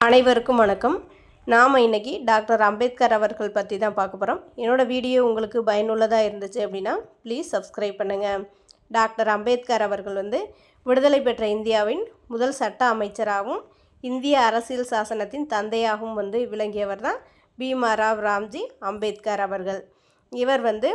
அனைவருக்கும் வணக்கம். நாம் இன்றைக்கி டாக்டர் அம்பேத்கர் அவர்கள் பற்றி தான் பார்க்க போகிறோம் என்னோடய வீடியோ உங்களுக்கு பயனுள்ளதாக இருந்துச்சு அப்படின்னா ப்ளீஸ் சப்ஸ்கிரைப் பண்ணுங்கள் டாக்டர் அம்பேத்கர் அவர்கள் வந்து விடுதலை பெற்ற இந்தியாவின் முதல் சட்ட அமைச்சராகவும் இந்திய அரசியல் சாசனத்தின் தந்தையாகவும் வந்து விளங்கியவர் தான் பீமாராவ் ராம்ஜி அம்பேத்கர் அவர்கள். இவர் வந்து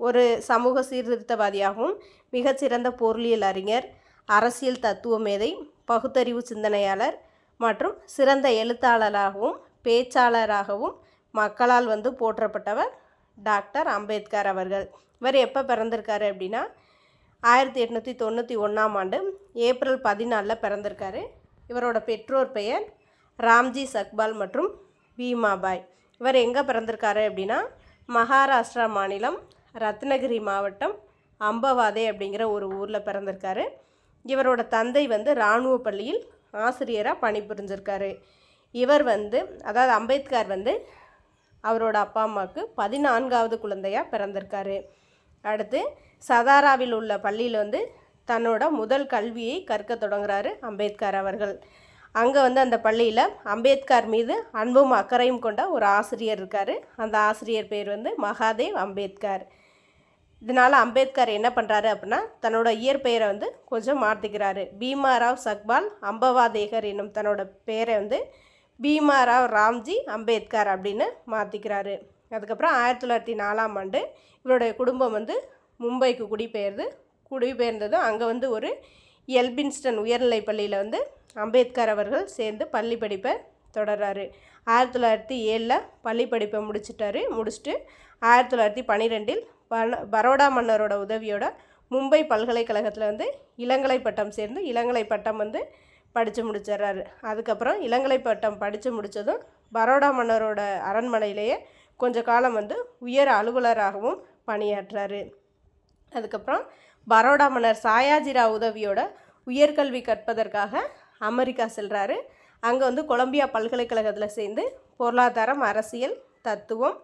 ஒரு சமூக சீர்திருத்தவாதியாகவும் மிகச்சிறந்த பொருளியல் அறிஞர் அரசியல் தத்துவ மேதை பகுத்தறிவு சிந்தனையாளர் மற்றும் சிறந்த எழுத்தாளராகவும் பேச்சாளராகவும் மக்களால் வந்து போற்றப்பட்டவர் டாக்டர் அம்பேத்கர் அவர்கள். இவர் எப்போ பிறந்திருக்காரு அப்படின்னா ஆயிரத்தி எட்நூற்றி தொண்ணூற்றி ஒன்றாம் ஆண்டு ஏப்ரல் பதினாலில் பிறந்திருக்காரு. இவரோட பெற்றோர் பெயர் ராம்ஜி சக்பால் மற்றும் பீமாபாய். இவர் எங்கே பிறந்திருக்காரு அப்படின்னா மகாராஷ்டிரா மாநிலம் ரத்னகிரி மாவட்டம் அம்பவாதே அப்படிங்கிற ஒரு ஊரில் பிறந்திருக்காரு. இவரோட தந்தை வந்து இராணுவ பள்ளியில் ஆசிரியராக பணிபுரிஞ்சிருக்காரு. இவர் வந்து அதாவது அம்பேத்கர் வந்து அவரோட அப்பா அம்மாவுக்கு பதினான்காவது குழந்தையாக பிறந்திருக்காரு. அடுத்து சதாராவில் உள்ள பள்ளியில் வந்து தன்னோட முதல் கல்வியை கற்க தொடங்குறாரு அம்பேத்கர் அவர்கள். அங்கே வந்து அந்த பள்ளியில் அம்பேத்கர் மீது அன்பும் அக்கறையும் கொண்ட ஒரு ஆசிரியர் இருக்கார். அந்த ஆசிரியர் பேர் வந்து மகாதேவ் அம்பேத்கர். இதனால் அம்பேத்கர் என்ன பண்ணுறாரு அப்படின்னா தன்னோட இயற்பெயரை வந்து கொஞ்சம் மாற்றிக்கிறாரு பீமாராவ் சக்பால் அம்பவாதேகர் என்னும் தன்னோட பெயரை வந்து பீமாராவ் ராம்ஜி அம்பேத்கர் அப்படின்னு மாற்றிக்கிறாரு அதுக்கப்புறம் ஆயிரத்தி தொள்ளாயிரத்தி நாலாம் ஆண்டு இவருடைய குடும்பம் வந்து மும்பைக்கு குடிபெயர்ந்து குடிபெயர்ந்ததும் அங்கே வந்து ஒரு எல்பின்ஸ்டன் உயர்நிலைப் பள்ளியில் வந்து அம்பேத்கர் அவர்கள் சேர்ந்து பள்ளி படிப்பை தொடர்றாரு. ஆயிரத்தி தொள்ளாயிரத்தி ஏழில் பள்ளி படிப்பை முடிச்சிட்டாரு. முடிச்சுட்டு ஆயிரத்தி தொள்ளாயிரத்தி பன்னிரெண்டில் பல பரோடா மன்னரோட உதவியோட மும்பை பல்கலைக்கழகத்தில் வந்து இளங்கலை பட்டம் சேர்ந்து இளங்கலை பட்டம் வந்து படித்து முடிச்சிடுறாரு. அதுக்கப்புறம் இளங்கலை பட்டம் படித்து முடித்ததும் பரோடா மன்னரோட அரண்மனையிலேயே கொஞ்ச காலம் வந்து உயர் அலுவலராகவும் பணியாற்றுறாரு அதுக்கப்புறம் பரோடா மன்னர் சாயாஜிராவ் உதவியோட உயர்கல்வி கற்பதற்காக அமெரிக்கா செல்கிறாரு அங்கே வந்து கொலம்பியா பல்கலைக்கழகத்தில் சேர்ந்து பொருளாதாரம் அரசியல் தத்துவம்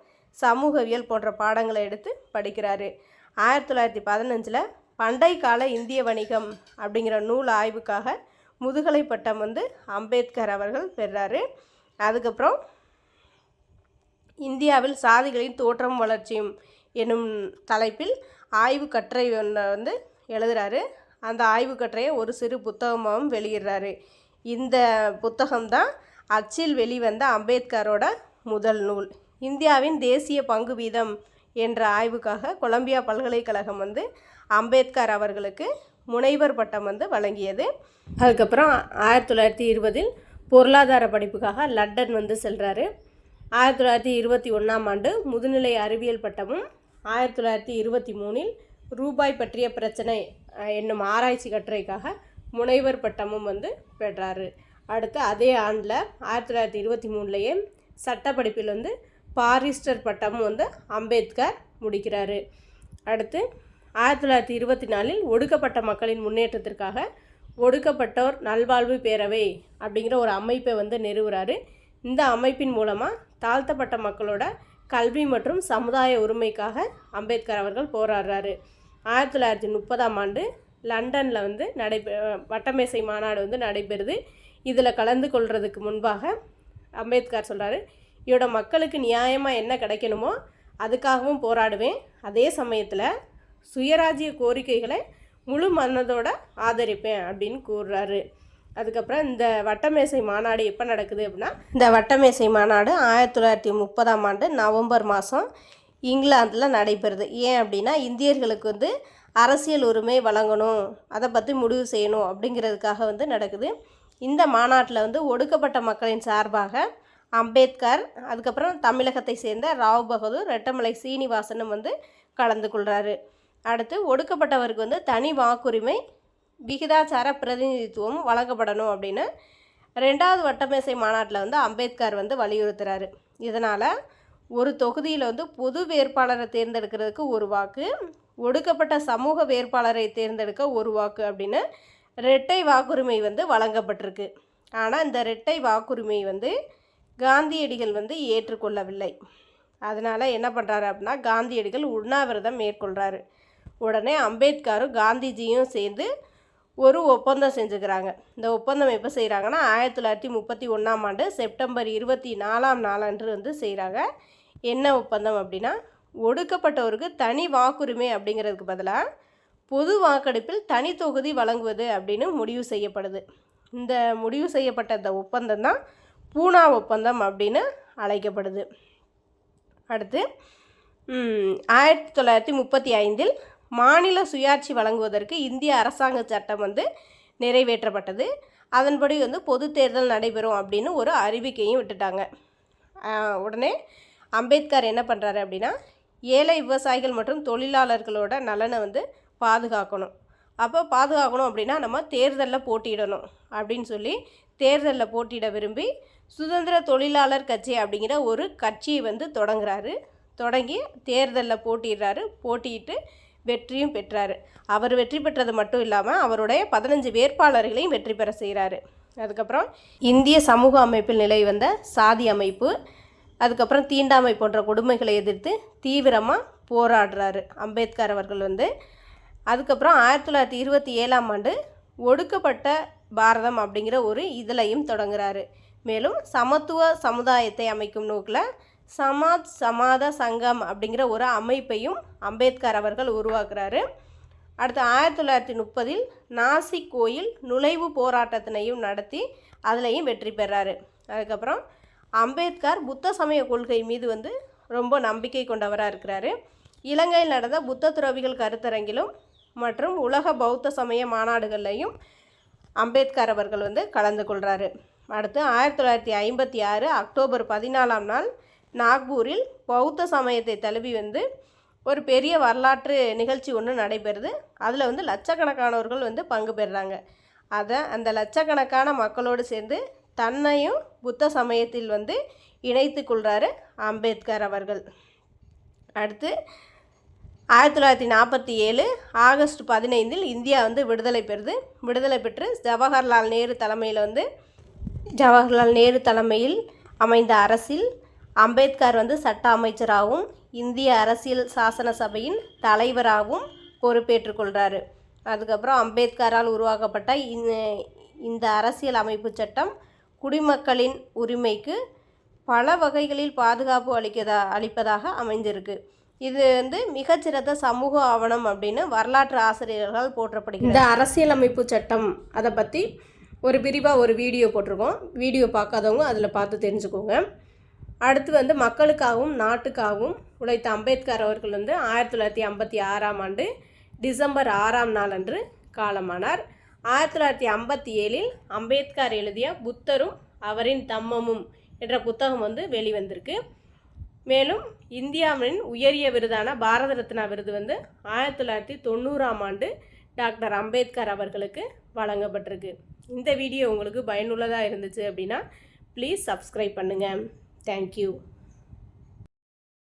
சமூகவியல் போன்ற பாடங்களை எடுத்து படிக்கிறாரு. ஆயிரத்தி தொள்ளாயிரத்தி பதினஞ்சில் பண்டை கால இந்திய வணிகம் அப்படிங்கிற நூல் ஆய்வுக்காக முதுகலை பட்டம் வந்து அம்பேத்கர் அவர்கள் பெறாரு அதுக்கப்புறம் இந்தியாவில் சாதிகளின் தோற்றம் வளர்ச்சியும் என்னும் தலைப்பில் ஆய்வு கட்டுரை ஒன்றை வந்து எழுதுறாரு. அந்த ஆய்வு கட்டுரையை ஒரு சிறு புத்தகமாகவும் வெளியிடுறாரு. இந்த புத்தகம்தான் அச்சில் வெளிவந்த அம்பேத்கரோட முதல் நூல். இந்தியாவின் தேசிய பங்கு வீதம் என்ற ஆய்வுக்காக கொலம்பியா பல்கலைக்கழகம் வந்து அம்பேத்கர் அவர்களுக்கு முனைவர் பட்டம் வந்து வழங்கியது. அதுக்கப்புறம் ஆயிரத்தி தொள்ளாயிரத்தி இருபதில் பொருளாதார படிப்புக்காக லண்டன் வந்து செல்கிறாரு ஆயிரத்தி தொள்ளாயிரத்தி இருபத்தி ஒன்றாம் ஆண்டு முதுநிலை அறிவியல் பட்டமும் ஆயிரத்தி தொள்ளாயிரத்தி இருபத்தி மூணில் ரூபாய் பற்றிய பிரச்சனை என்னும் ஆராய்ச்சி கட்டுரைக்காக முனைவர் பட்டமும் வந்து பெற்றாரு. அடுத்து அதே ஆண்டில் ஆயிரத்தி தொள்ளாயிரத்தி இருபத்தி மூணுலேயே சட்டப்படிப்பில் வந்து பாரிஸ்டர் பட்டமும் வந்து அம்பேத்கர் முடிக்கிறாரு. அடுத்து ஆயிரத்தி தொள்ளாயிரத்தி இருபத்தி நாலில் ஒடுக்கப்பட்ட மக்களின் முன்னேற்றத்திற்காக ஒடுக்கப்பட்டோர் நல்வாழ்வு பேரவை அப்படிங்கிற ஒரு அமைப்பை வந்து நிறுவுறாரு. இந்த அமைப்பின் மூலமாக தாழ்த்தப்பட்ட மக்களோட கல்வி மற்றும் சமுதாய உரிமைக்காக அம்பேத்கர் அவர்கள் போராடுறாரு. ஆயிரத்தி தொள்ளாயிரத்தி முப்பதாம் ஆண்டு லண்டனில் வந்து நடைபெ வட்டமேசை மாநாடு வந்து நடைபெறுது. இதில் கலந்து கொள்கிறதுக்கு முன்பாக அம்பேத்கர் சொல்கிறாரு இதோட மக்களுக்கு நியாயமாக என்ன கிடைக்கணுமோ அதுக்காகவும் போராடுவேன். அதே சமயத்தில் சுயராஜ்ய கோரிக்கைகளை முழு மனதோட ஆதரிப்பேன் அப்படின்னு கூறுறாரு. அதுக்கப்புறம் இந்த வட்டமேசை மாநாடு எப்போ நடக்குது அப்படின்னா இந்த வட்டமேசை மாநாடு ஆயிரத்தி தொள்ளாயிரத்தி முப்பதாம் ஆண்டு நவம்பர் மாதம் இங்கிலாந்தில் நடைபெறுது. ஏன் அப்படின்னா இந்தியர்களுக்கு வந்து அரசியல் உரிமை வழங்கணும் அதை பற்றி முடிவு செய்யணும் அப்படிங்கிறதுக்காக வந்து நடக்குது. இந்த மாநாட்டில் வந்து ஒடுக்கப்பட்ட மக்களின் சார்பாக அம்பேத்கர் அதுக்கப்புறம் தமிழகத்தை சேர்ந்த ராவ் பகதூர் ரெட்டமலை சீனிவாசனும் வந்து கலந்து கொள்கிறாரு அடுத்து ஒடுக்கப்பட்டவருக்கு வந்து தனி வாக்குரிமை விகிதாச்சார பிரதிநிதித்துவம் வழங்கப்படணும் அப்படின்னு ரெண்டாவது வட்டமேசை மாநாட்டில் வந்து அம்பேத்கர் வந்து வலியுறுத்துறாரு. இதனால் ஒரு தொகுதியில் வந்து பொது வேட்பாளரை தேர்ந்தெடுக்கிறதுக்கு ஒரு வாக்கு ஒடுக்கப்பட்ட சமூக வேட்பாளரை தேர்ந்தெடுக்க ஒரு வாக்கு அப்படின்னு ரெட்டை வாக்குரிமை வந்து வழங்கப்பட்டிருக்கு. ஆனால் இந்த ரெட்டை வாக்குரிமை வந்து காந்தியடிகள் வந்து ஏற்றுக்கொள்ளவில்லை. அதனால் என்ன பண்ணுறாரு அப்படின்னா காந்தியடிகள் உண்ணாவிரதம் மேற்கொள்கிறாரு உடனே அம்பேத்கரும் காந்திஜியும் சேர்ந்து ஒரு ஒப்பந்தம் செஞ்சுக்கிறாங்க. இந்த ஒப்பந்தம் எப்போ செய்கிறாங்கன்னா ஆயிரத்தி தொள்ளாயிரத்தி முப்பத்தி ஒன்றாம் ஆண்டு செப்டம்பர் இருபத்தி நாலாம் நாளன்று வந்து செய்கிறாங்க என்ன ஒப்பந்தம் அப்படின்னா ஒடுக்கப்பட்டவருக்கு தனி வாக்குரிமை அப்படிங்கிறதுக்கு பதிலாக பொது வாக்கெடுப்பில் தனி தொகுதி வழங்குவது அப்படின்னு முடிவு செய்யப்படுது. இந்த முடிவு செய்யப்பட்ட இந்த ஒப்பந்தம் தான் பூனா ஒப்பந்தம் அப்படின்னு அழைக்கப்படுது. அடுத்து ஆயிரத்தி தொள்ளாயிரத்தி முப்பத்தி ஐந்தில் மாநில சுயாட்சி வழங்குவதற்கு இந்திய அரசாங்க சட்டம் வந்து நிறைவேற்றப்பட்டது. அதன்படி வந்து பொது தேர்தல் நடைபெறும் அப்படின்னு ஒரு அறிவிக்கையும் விட்டுட்டாங்க. உடனே அம்பேத்கர் என்ன பண்ணுறாரு அப்படின்னா ஏழை விவசாயிகள் மற்றும் தொழிலாளர்களோட நலனை வந்து பாதுகாக்கணும். அப்போ பாதுகாக்கணும் அப்படின்னா நம்ம தேர்தலில் போட்டியிடணும் அப்படின்னு சொல்லி தேர்தலில் போட்டியிட விரும்பி சுதந்திர தொழிலாளர் கட்சி அப்படிங்கிற ஒரு கட்சியை வந்து தொடங்குறாரு. தொடங்கி தேர்தலில் போட்டிடுறாரு போட்டியிட்டு வெற்றியும் பெற்றார். அவர் வெற்றி பெற்றது மட்டும் இல்லாமல் அவருடைய பதினஞ்சு வேட்பாளர்களையும் வெற்றி பெற செய்கிறாரு. அதுக்கப்புறம் இந்திய சமூக அமைப்பில் நிலை வந்த சாதி அமைப்பு அதுக்கப்புறம் தீண்டாமை போன்ற கொடுமைகளை எதிர்த்து தீவிரமாக போராடுறாரு. அம்பேத்கர் அவர்கள் வந்து அதுக்கப்புறம் ஆயிரத்தி தொள்ளாயிரத்தி இருபத்தி ஏழாம் ஆண்டு ஒடுக்கப்பட்ட பாரதம் அப்படிங்கிற ஒரு இதழையும் தொடங்குறாரு. மேலும் சமத்துவ சமுதாயத்தை அமைக்கும் நோக்கில் சமாஜ் சமாத சங்கம் அப்படிங்கிற ஒரு அமைப்பையும் அம்பேத்கர் அவர்கள் உருவாக்குறாரு. அடுத்து ஆயிரத்தி தொள்ளாயிரத்தி முப்பதில் நாசிக் கோயில் நுழைவு போராட்டத்தினையும் நடத்தி அதுலேயும் வெற்றி பெறாரு. அதுக்கப்புறம் அம்பேத்கர் புத்த சமய கொள்கை மீது வந்து ரொம்ப நம்பிக்கை கொண்டவராக இருக்கிறாரு. இலங்கையில் நடந்த புத்த துறவிகள் கருத்தரங்கிலும் மற்றும் உலக பௌத்த சமய மாநாடுகள்லையும் அம்பேத்கர் அவர்கள் வந்து கலந்து கொள்கிறாரு அடுத்து ஆயிரத்தி தொள்ளாயிரத்தி ஐம்பத்தி ஆறு அக்டோபர் பதினாலாம் நாள் நாக்பூரில் பௌத்த சமயத்தை தழுவி வந்து ஒரு பெரிய வரலாற்று நிகழ்ச்சி ஒன்று நடைபெறுது. அதில் வந்து லட்சக்கணக்கானவர்கள் வந்து பங்கு பெறுறாங்க அதை அந்த லட்சக்கணக்கான மக்களோடு சேர்ந்து தன்னையும் புத்த சமயத்தில் வந்து இணைத்து கொள்கிறாரு அம்பேத்கர் அவர்கள். அடுத்து ஆயிரத்தி தொள்ளாயிரத்தி நாற்பத்தி ஏழு ஆகஸ்ட் பதினைந்தில் இந்தியா வந்து விடுதலை பெறுது. விடுதலை பெற்று ஜவஹர்லால் நேரு தலைமையில் வந்து ஜவஹர்லால் நேரு தலைமையில் அமைந்த அரசில் அம்பேத்கர் வந்து சட்ட அமைச்சராகவும் இந்திய அரசியல் சாசன சபையின் தலைவராகவும் பொறுப்பேற்றுக்கொள்கிறாரு அதுக்கப்புறம் அம்பேத்கரால் உருவாக்கப்பட்ட இந்த இந்த அரசியல் அமைப்பு சட்டம் குடிமக்களின் உரிமைக்கு பல வகைகளில் பாதுகாப்பு அளிக்கதா அளிப்பதாக அமைந்திருக்கு. இது வந்து மிகச்சிறந்த சமூக ஆவணம் அப்படின்னு வரலாற்று ஆசிரியர்களால் போற்றப்படுகிறது இந்த அரசியலமைப்பு சட்டம் அதை பற்றி ஒரு விரிவாக ஒரு வீடியோ போட்டிருக்கோம். வீடியோ பார்க்காதவங்க அதில் பார்த்து தெரிஞ்சுக்கோங்க. அடுத்து வந்து மக்களுக்காகவும் நாட்டுக்காகவும் உழைத்த அம்பேத்கர் அவர்கள் வந்து ஆயிரத்தி தொள்ளாயிரத்தி ஐம்பத்தி ஆறாம் ஆண்டு டிசம்பர் ஆறாம் நாள் அன்று காலமானார். ஆயிரத்தி தொள்ளாயிரத்தி ஐம்பத்தி ஏழில் அம்பேத்கர் எழுதிய புத்தரும் அவரின் தம்மமும் என்ற புத்தகம் வந்து வெளிவந்திருக்கு. மேலும் இந்தியாவின் உயரிய விருதான பாரத ரத்னா விருது வந்து ஆயிரத்தி தொள்ளாயிரத்தி தொண்ணூறாம் ஆண்டு டாக்டர் அம்பேத்கர் அவர்களுக்கு வழங்கப்பட்டிருக்கு. இந்த வீடியோ உங்களுக்கு பயனுள்ளதாக இருந்துச்சு அப்படின்னா ப்ளீஸ் சப்ஸ்கிரைப் பண்ணுங்கள் தேங்க்யூ